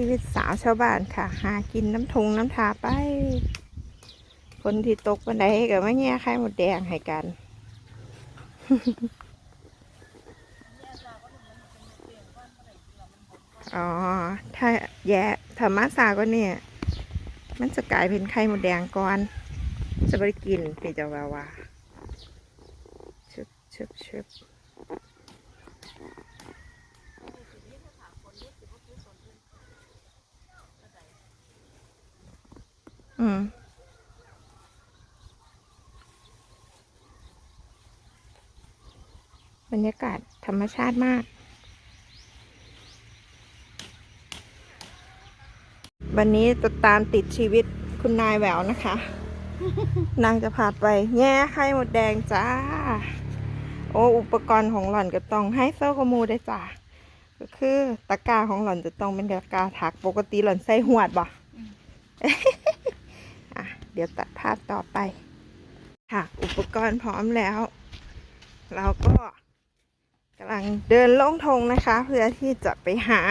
ชีวิตสาวชาวบ้านค่ะ หากินน้ำทงน้ำทาไปคนที่ตกบันไดกับว่แง่ไข่หมดแดงให้กัน อ๋อ ถ้าแย่ถ้ามาสาก็เนี่ย มันจะกลายเป็นไข่หมดแดงก่อนจะไปกินเป็นจะว่าว่าชึบชึบชึบ อืมบรรยากาศธรรมชาติมาก วันนี้จะตามติดชีวิตคุณนายแหววนะคะ นางจะพาไป แง่ไข่หมดแดงจ้า โอ้ อุปกรณ์ของหล่อนก็ต้องให้เซอร์ขมูได้จ้าก็คือตะกร้าของหล่อนจะต้องเป็นตะกร้าถักปกติหล่อนใส่หวดบ่อะ เดี๋ยวตัดภาพต่อไป ค่ะ อุปกรณ์พร้อมแล้ว เราก็กำลังเดินลงทงนะคะ เพื่อที่จะไปหา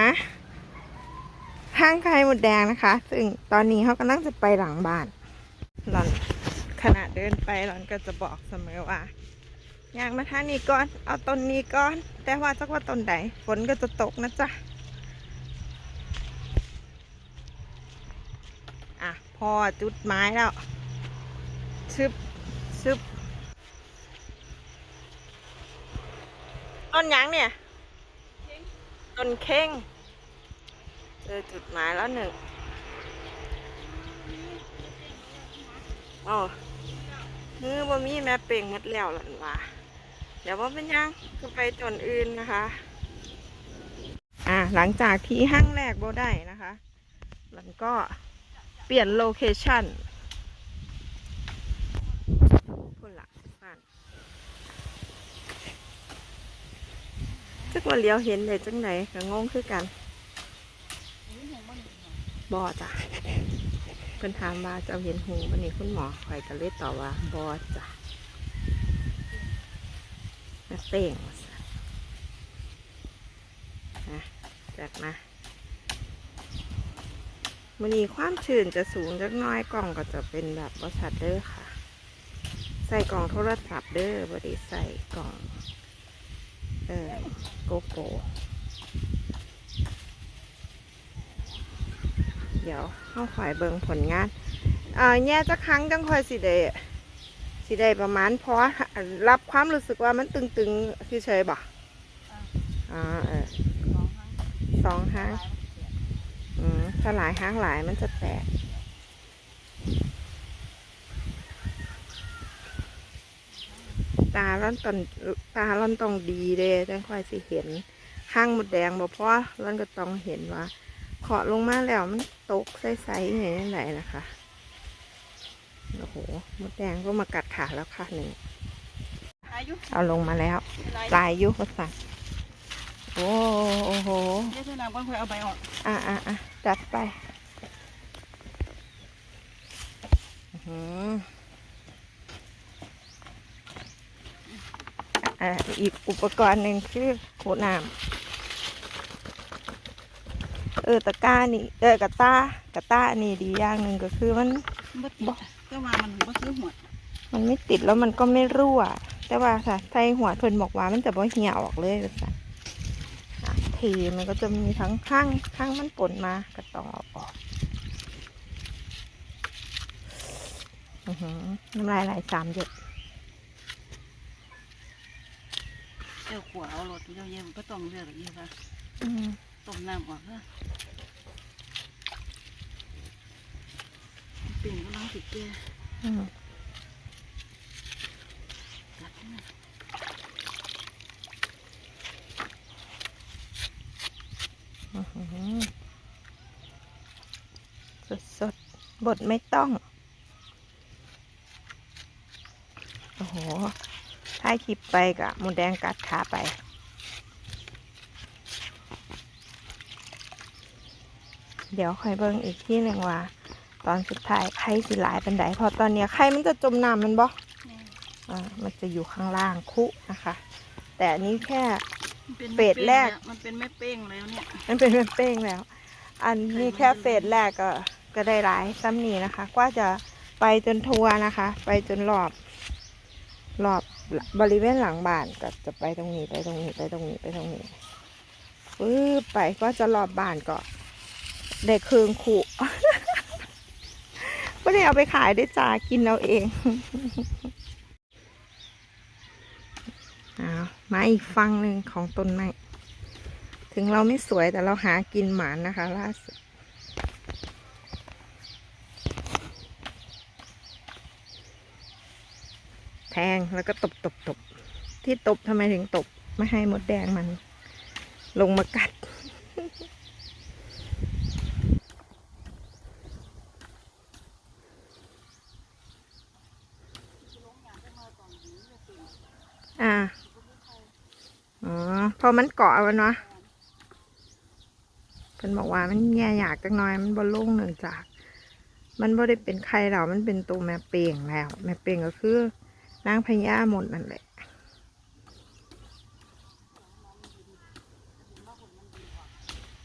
ห้างไข่หมดแดงนะคะ ซึ่งตอนนี้เขากำลังจะไปหลังบ้านหล่อนขณะเดินไปหล่อนก็จะบอกเสมอว่าอยางมาทานี้ก่อน เอาต้นนี้ก่อน แต่ว่าจักว่าต้นใดฝนก็จะตกนะจ๊ะ อะ พอจุดไม้แล้ว ชึบ ชึบ ต้นหยังเนี่ย ต้นเข่งเจอจุดหมายแล้วหนึ่งโอ้มือบ่มีแม่เป่งหมดแล้วหลันว่าเดี๋ยวว่าเป็นยังคือไปต้นอื่นนะคะ อ่าหลังจากที่ห้างแรกบ่ได้นะคะหลันก็ เปลี่ยนโลเคชั่นพุ่นละบ้านจักว่าเลี้ยวเห็นได้จังไหนก็งงคือกันบอจ้ะเพิ่นถามว่าจะเห็นหูวันนี้คุณหมอคอยก็เลยตอบว่าบอจ้ะมาเต่งว่าซั่นนะจัดมา มันนี้ความชื้นจะสูงจักหน้อยกล่องก็จะเป็นแบบบอชัดเด้อค่ะ ใส่กล่องโทรศัพท์เด้อบไดีใส่กล่อง เออโกโก้เดี๋ยวเข้าฝ่ายเบิงผลงานอ่าแย่จะครั้งจังคอยสิเดสิได้ประมาณพอรับความรู้สึกว่ามันตึงๆที่เฉยๆบ่อ่าเออสองห้างอืม ถ้าหลายห้างหลายมันจะแตก ตาล่อนตอนตาล่อนต้องดีเลยจังค่อยสิเห็นข้างหมดแดงบ่เพราะล่อนก็ต้องเห็นว่าเคาะลงมาแล้วมันตกใสๆอย่างนี้ไหนนะคะโอ้โหหมดแดงก็มากัดขาแล้วค่ะหนึ่งเอาลงมาแล้วลายลายยุเขาสั่งโอ้ โอ้โหเดี๋ยวเธอนางเพิ่นค่อยเอาใบออก อะอะอะจัดไปอื้อหืออะอีกอุปกรณ์หนึ่งคือโขน้ำเออตะกร้านี่ เออกระต้ากระต้าอันนี่ดีอย่างหนึ่งก็คือมันบ่ติดก็มามันบ่ซื้อหัวมันไม่ติดแล้วมันก็ไม่รั่ว แต่ว่าค่ะใส่หัวเพิ่นบอกว่ามันจะบ่เหี่ยวออกเลยจ้ะอะ ทีมันก็จะมีทั้งข้างข้างมันปนมาก็ต้องเอาออกอื้อหือน้ำลายไหลสามหยดเจ้าขัวเอารถเจ้าเยี่ยมก็ต้องเลือกอีกค่ะอืมต้มน้ำออกค่ะปิ่งก็ล้างติดแก่ อืม กัดนะ อื้อหือสดสดๆ บดไม่ต้อง โอ้โหถ่ายคลิปไปกะหมูแดงกัดขาไปเดี๋ยวค่อยเบิ่งอีกที่หนึ่งว่า ตอนสุดท้ายไข่สิหลายเป็นไดเพราะตอนเนี้ยไข่มันจะจมน้ำแมันบ่อ่ามันจะอยู่ข้างล่างคุนะคะ แต่อันนี้แค่มันป็นเฟสแรก มันเป็นแม่เป้งแล้วเนี่ย มันเป็นเป้งๆแล้ว อันนี้แค่เฟสแรกก็ ก็ได้หลายซ้ำนี้นะคะ กว่าจะไปจนทัวร์นะคะ ไปจนรอบรอบบริเวณหลังบ้านก็จะไปตรงนี้ไปตรงนี้ไปตรงนี้ไปตรงนี้ปึ๊บไปก็จะรอบบ้านก็ได้คืนขู่ไม่ได้เอาไปขายได้จ้ากินเอาเองอามาอีกฟังหนึ่งของต้นไม้ถึงเราไม่สวยแต่เราหากินหมานนะคะล่าสุด แทงแล้วก็ตบตบตบที่ตบทำไมถึงตบ ไม่ให้มดแดงมัน ลงมากัด อ่า อ๋อ พอมันเกาะมันเนาะเพิ่นบอกว่ามันแย่อยากจังน้อย มันบ่ลงเนื่งจาก มันบ่ได้เป็นไข่เรามันเป็นตัวแม่เป่งแล้ว แม่เป่งก็คือ นางพญาหมดนั่นแหละ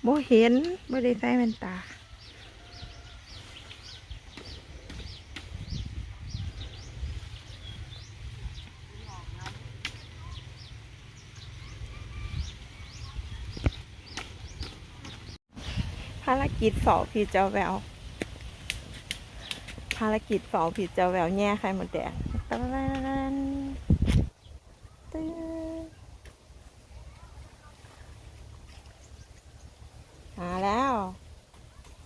บ่เห็นบ่ได้ใส่แว่นตา ภารกิจเฝ้าผีเจ้าแวว ภารกิจเฝ้าผีเจ้าแววแง่ไข่หมดแดง ตันตึ้งหาแล้ว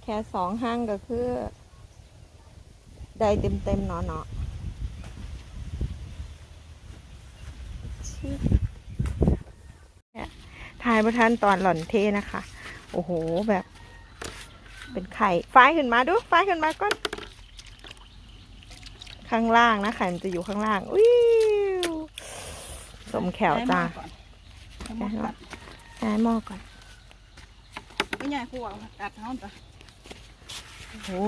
แค่สองห้างก็คือ ได้เต็มเต็มเนาะเนาะถ่ายประทันตอนหล่อนเทนะคะ โอ้โหแบบ เป็นไข่ไฟขึ้นมาดูไฟขึ้นมาก่อน ข้างล่างนะไข่มันจะอยู่ข้างล่างวิวสมแขวจ้าให้หม้อก่อนใช้หม้อก่อนไม่ใหญ่คู่เอาตัดเท้าจ้ะโอ้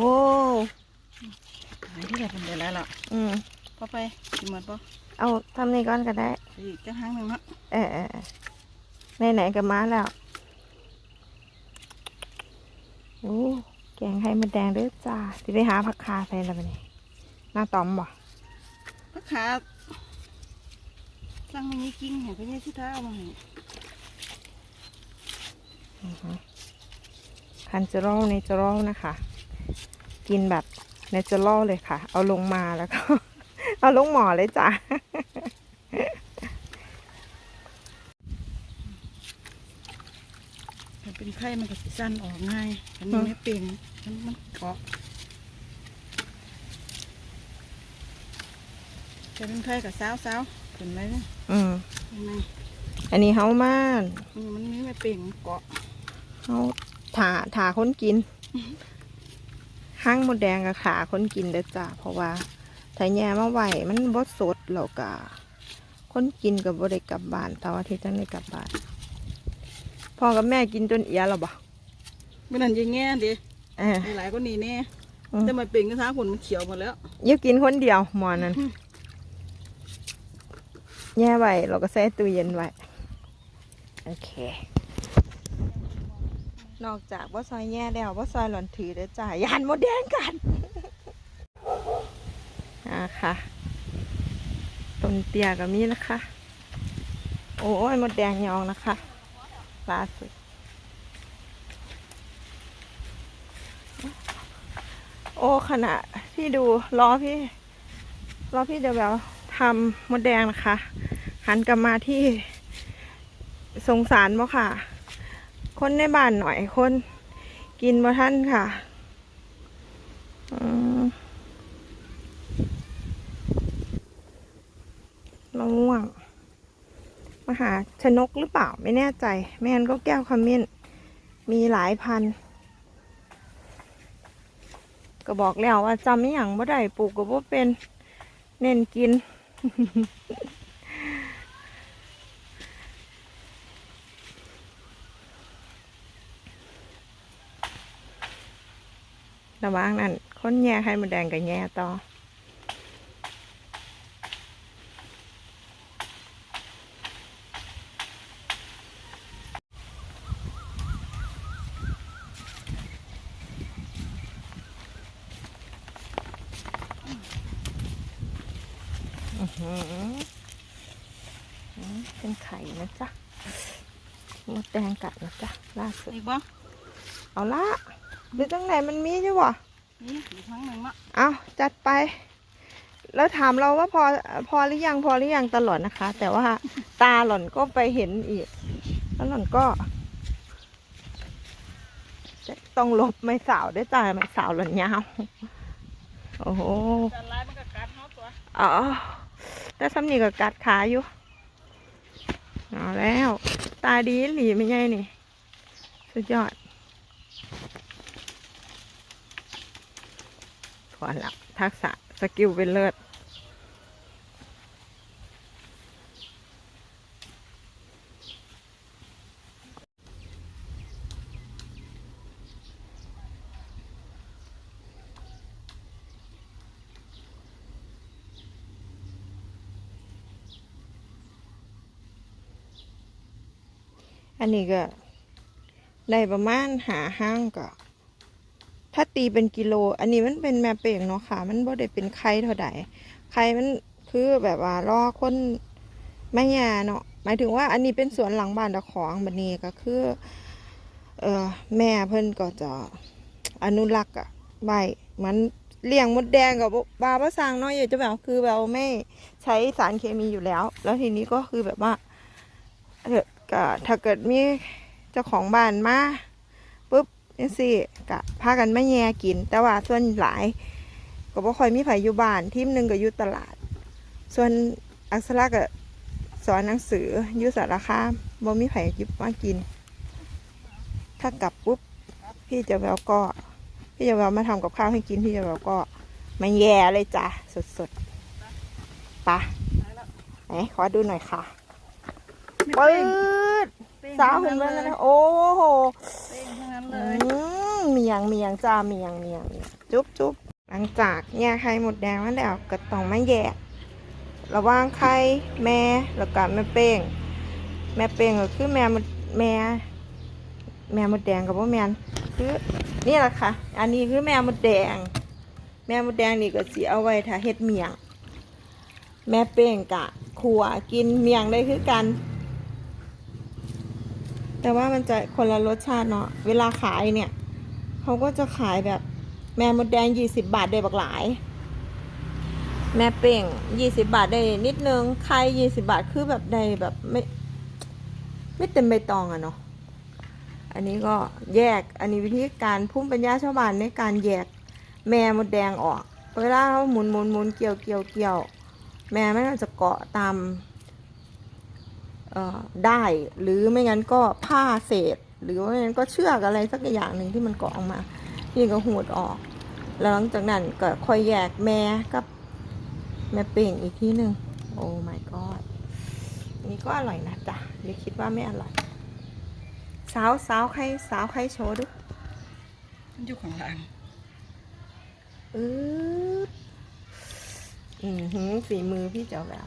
หายที่ไหนเป็นเดือนแล้วล่ะอืมพอไปกินหมดปะเอาทำนี่ก่อนก็ได้อีกจะห้างหนึ่งเนาะเออเออในไหนๆก็มาแล้วโอ้แกงไข่มดแดงเด้อจ้าสิไปหาผักคาใส่แล้วบัดนี้ หน้าตอมบ่พักขาสั่งไม่ยี่กิ้งเห็นไปยี่สิเท้ามาให้คันเจอรัลเนเจอรัลนะคะ กินแบบเนเจอรัลเลยค่ะ เอาลงมาแล้วก็ เอาลงหมอเลยจ้ะมันเป็นไข่มันก็สิสั้นออกง่ายอันนี้ไม่เป็นมันมันเกาะ จะเป็นไข่กับสาวสาวๆเห็นไหมเนี่ยอืมเห็นไหมอันนี้เฮามาอืมมันมีไม่เป็นเกาะเฮาถาถาคนกินห้างหมดแดงกับขาคนกินเด้อจ้ะเพราะว่าถ้าแย่มาไหวมันบดสดแล้วก็คนกินกับบ่ได้กลับบ้านแต่ว่าที่จังได้กลับบ้านพ่อกับแม่กินจนเอียแล้วบ่เมื่อนั้นยังแง่ดิเออหลายๆก็นี่แน่อืมแต่มาเป็นก็ท้าผลมันเขียวหมดแล้วอยิ่กินคนเดียวหมอนั้นอืม แย่ไว้เราก็ใส่ตู้เย็นไว้ โอเค นอกจากว่าซอยแย่แล้วว่าซอยหล่อนถือเด้อจ้ายานหมดแดงกันอ่าค่ะต้นเตียก็มีนะคะ โอ้ยหมดแดงยองนะคะล่าสุดโอ้ขณะที่ดูรอพี่รอพี่เดี๋ยวแบบทำมดแดงนะคะ หันกลับมาที่สงสารบ่ค่ะ คนในบ้านหน่อยคน กินบ่ท่านค่ะมมะม่วงมหาชนกหรือเปล่าไม่แน่ใจไม่งั้นก็แก้วขมิ้น มีหลายพัน ก็บอกแล้วว่าจำไม่อย่างบ่ได้ปลูกก็บ่เป็น เน้นกิน ระว่างนั่นค้นแย่ให้มันแดงกับแย่ต่อเป็นไข่นะจ๊ะมดแดงกัดนะจ๊ะล่าสุดเอาละ หรือจังไหนมันมีใช่ปะนี่อีกครั้งหนึ่งมะเอาจัดไป แล้วถามเราว่าพอพอหรือยังพอหรือยังตลอดนะคะ แต่ว่าตาหล่อนก็ไปเห็นอีก แล้วหล่อนก็ต้องลบไม่สาวได้วยจ้าไม่สาวหล่อนยาวโอ้โหจะร้ายมันก็กัดเนาะตัวอ๋อแต่สำนีกับกัดขาอยู่เอาแล้ว ตาดีหลีไม่ใช่นี่ สุดยอด ถอนละทักษะสกิลเป็นเลิศอันนี้ก็ได้ประมาณหาห้างก็ ถ้าตีเป็นกิโล อันนี้มันเป็นแม่เป่งเนาะค่ะ มันบ่ได้เป็นไข่เท่าใดไข่มันคือแบบว่ารอคนไม่ยาเนาะหมายถึงว่าอันนี้เป็นสวนหลังบ้านตะของบันนี้ก็คือ เออแม่เพิ่นก็จะอนุรักษ์อะใบมันเลี้ยงมดแดงกับบาประสางเนาะอยากจะแบบคือแบบไม่ใช้สารเคมีอยู่แล้ว แล้วทีนี้ก็คือแบบว่าถ้าเกิดมีเจ้าของบ้านมา ปุ๊บนี่สิกะพากันไม่แย่กิน แต่ว่าส่วนหลาย ก็บ่ค่อยมีไผอยู่บ้านทีมหนึ่งก็อยู่ตลาด ส่วนอักษรก็สอนหนังสืออยู่สารคามบ่มีไผหยิบมากิน ถ้ากลับปุ๊บพี่จะแววก็ พี่จะแววมาทำกับข้าวให้กินพี่จะแววก็มาแย่เลยจ้ะสดๆไปะไหนขอดูหน่อยค่ะไม่ปืเป้งดเป้งสาวทั้เห็งนไหมนั้นเลยนะโอ้โห เป้งทั้งนั้นเลอืยมเมียงเมียงจ้าเมียงเมียงเมียงจุ๊บจุ๊บหลังจากแยกไข่หมดแดงมาแล้วก็ต้องมาแยก ระหว่างไข่แม่แล้วก็แม่เป้ง แม่เป้งก็คือแม่มดแม่ แม่มดแดงกับว่าแม่นคือนี่แหละค่ะ อันนี้คือแม่มดแดง แม่มดแดงนี่ก็สีเอาไว้ถ้าเฮ็ดเมียง แม่เป้งกะขัวกินเมียงได้คือกัน แต่ว่ามันจะคนละรสชาติเนาะเวลาขายเนี่ยเขาก็จะขายแบบแม่มดแดงยี่สิบบาทได้บักหลาย แม่เป่งยี่สิบาทได้นิดนึงไข่ยี่สิบาทคือแบบได้แบบไม่ ไม่เต็มใบตองอะเนาะอันนี้ก็แยกอันนี้วิธีการพุ่มปัญญาชาวบ้านในการแยกแม่มดแดงออกเวลาเขาหมุนหมุนหมุนเกี่ยวเกี่ยวเกี่ยว แม่มันก็จะเกาะตาม ได้หรือไม่งั้นก็ผ้าเศษ หรือว่าไม่งั้นก็เชือกอะไรสักอย่างหนึ่งที่มันเกาะออกมาพี่ก็หูดออก แล้วหลังจากนั้นก็ค่อยแยกแม่กับแม่เป่งอีกที่หนึ่งโอ้ my god อันนี้ก็อร่อยนะจ๊ะหรือคิดว่าไม่อร่อยสาวสาวใครสาวใครโชว์ดูมันอยู่ข้างหลังอืออือหือฝีมือพี่เจ้าแล้ว